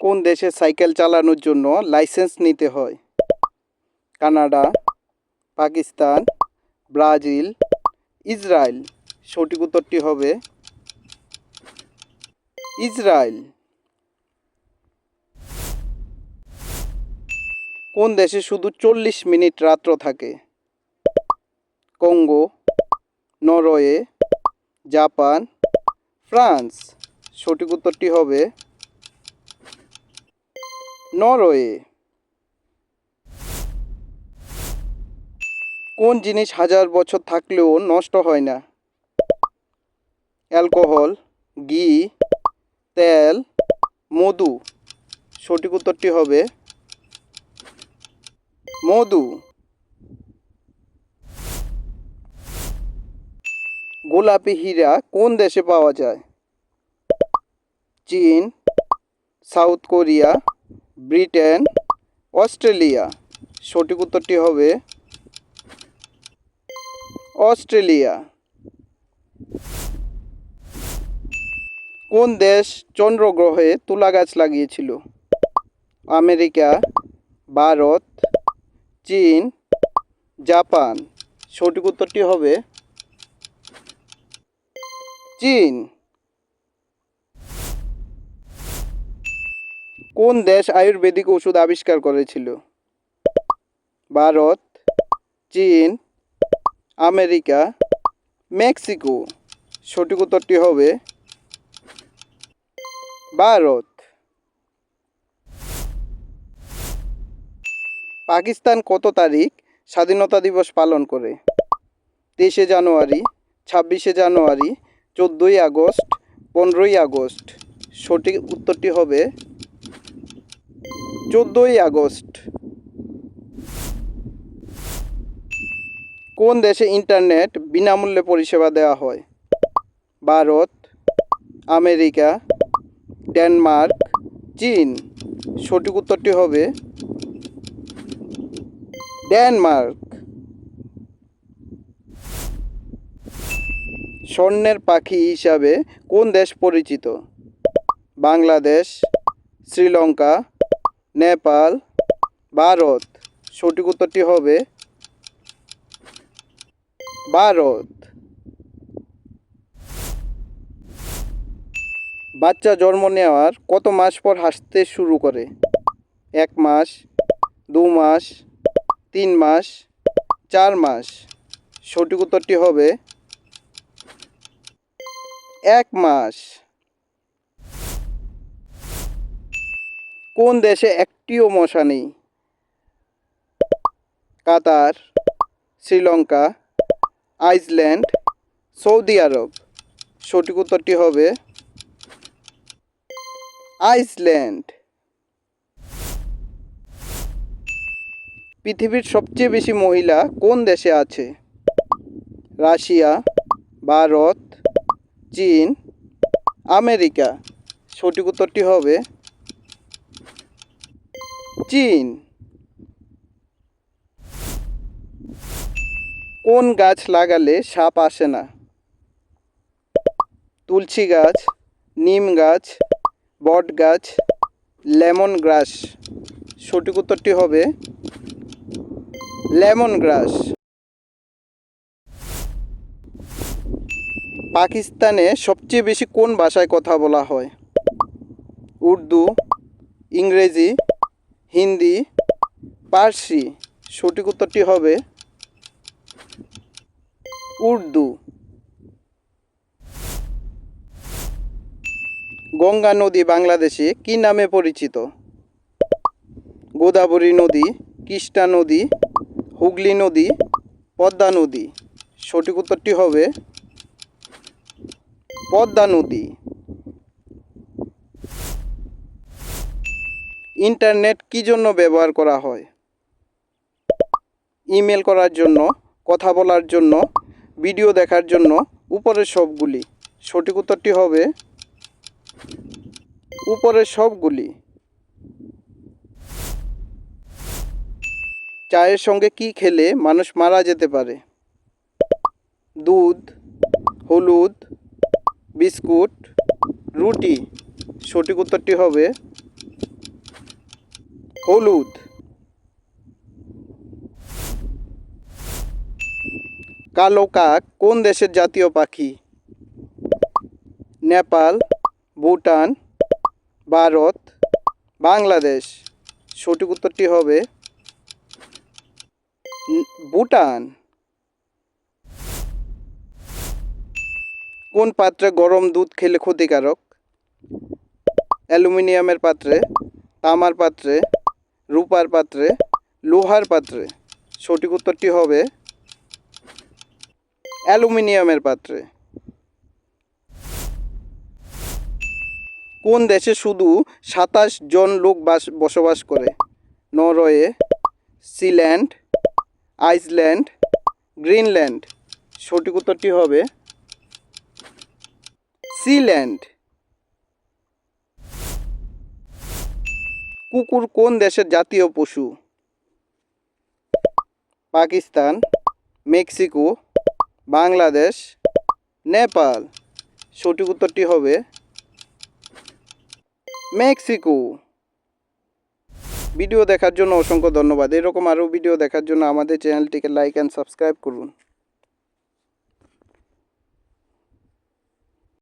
কোন দেশে সাইকেল চালানোর জন্য লাইসেন্স নিতে হয়? Canada, Pakistan, Brazil, Israel. সঠিক উত্তরটি হবে ইসরায়েল। কোন দেশে শুধু চল্লিশ মিনিট রাত্র থাকে? Congo, Norway, Japan, France. সঠিক উত্তরটি হবে নরওয়ে কোন জিনিস হাজার বছর থাকলেও নষ্ট হয় না? অ্যালকোহল, ঘি, তেল, মধু। সঠিক উত্তরটি হবে মধু। গোলাপি হীরা কোন দেশে পাওয়া যায়? চীন, সাউথ কোরিয়া ব্রিটেন, অস্ট্রেলিয়া। সঠিক উত্তরটি হবে অস্ট্রেলিয়া। কোন দেশ চন্দ্রগ্রহে তুলা গাছ লাগিয়েছিল? আমেরিকা, ভারত, চীন, জাপান। সঠিক উত্তরটি হবে চীন। কোন দেশ আয়ুর্বেদিক ওষুধ আবিষ্কার করেছিল? ভারত, চীন, আমেরিকা, মেক্সিকো। সঠিক উত্তরটি হবে ভারত। পাকিস্তান কত তারিখ স্বাধীনতা দিবস পালন করে? তেইশে জানুয়ারি, ছাব্বিশে জানুয়ারি, চোদ্দোই আগস্ট, পনেরোই আগস্ট। সঠিক উত্তরটি হবে চোদ্দোই আগস্ট। কোন দেশে ইন্টারনেট বিনামূল্যে পরিষেবা দেওয়া হয়? ভারত, আমেরিকা, ডেনমার্ক, চীন। সঠিক উত্তরটি হবে ডেনমার্ক। স্বর্ণের পাখি হিসাবে কোন দেশ পরিচিত? বাংলাদেশ, শ্রীলঙ্কা নেপাল, ভারত। সঠিক উত্তরটি হবে ভারত। বাচ্চা জন্ম নেওয়ার কত মাস পর হাসতে শুরু করে? এক মাস, দু মাস, তিন মাস, চার মাস? সঠিক উত্তরটি হবে এক মাস। কোন দেশে একটিও মশা নেই? Qatar, Sri Lanka, Iceland, Saudi Arab. সঠিক উত্তরটি হবে আইসল্যান্ড। পৃথিবীর সবচেয়ে বেশি মহিলা কোন দেশে আছে? রাশিয়া, ভারত, চীন, আমেরিকা। সঠিক উত্তরটি হবে চীন। কোন গাছ লাগালে সাপ আসে না? তুলসী গাছ, নিম গাছ, বট গাছ, লেমন গ্রাস। সঠিক উত্তরটি হবে লেমন গ্রাস। পাকিস্তানে সবচেয়ে বেশি কোন ভাষায় কথা বলা হয়? উর্দু, ইংরেজি হিন্দি, পার্সি, সঠিক উত্তরটি হবে উর্দু। গঙ্গা নদী বাংলাদেশে কি নামে পরিচিত? গোদাবরী নদী, কৃষ্ণা নদী, হুগলি নদী, পদ্মা নদী। সঠিক উত্তরটি হবে পদ্মা নদী। ইন্টারনেট কি জন্য ব্যবহার করা হয়? ইমেল করার জন্য, কথা বলার জন্য, ভিডিও দেখার জন্য, উপরের সবগুলি। সঠিক উত্তরটি হবে উপরের সবগুলি। চায়ের সঙ্গে কি খেলে মানুষ মারা যেতে পারে? দুধ, হলুদ, বিস্কুট, রুটি। সঠিক উত্তরটি হবে হলুদ। কালো কাক, কোন দেশের জাতীয় পাখি? নেপাল, ভুটান, ভারত, বাংলাদেশ। সঠিক উত্তরটি হবে ভুটান। কোন পাত্রে গরম দুধ খেলে ক্ষতিকারক? অ্যালুমিনিয়ামের পাত্রে, তামার পাত্রে রূপার পাত্রে, লোহার পাত্রে। সঠিক উত্তরটি হবে অ্যালুমিনিয়ামের পাত্রে। কোন দেশে শুধু সাতাশ জন লোক বাস, বসবাস করে? Norway, Sealand, Iceland, Greenland. সঠিক উত্তরটি হবে সিল্যান্ড। কুকুর কোন দেশের জাতীয় পশু? পাকিস্তান, মেক্সিকো, বাংলাদেশ, নেপাল। সঠিক উত্তরটি হবে মেক্সিকো। ভিডিও দেখার জন্য অসংখ্য ধন্যবাদ। এরকম আরও ভিডিও দেখার জন্য আমাদের চ্যানেলটিকে লাইক অ্যান্ড সাবস্ক্রাইব করুন।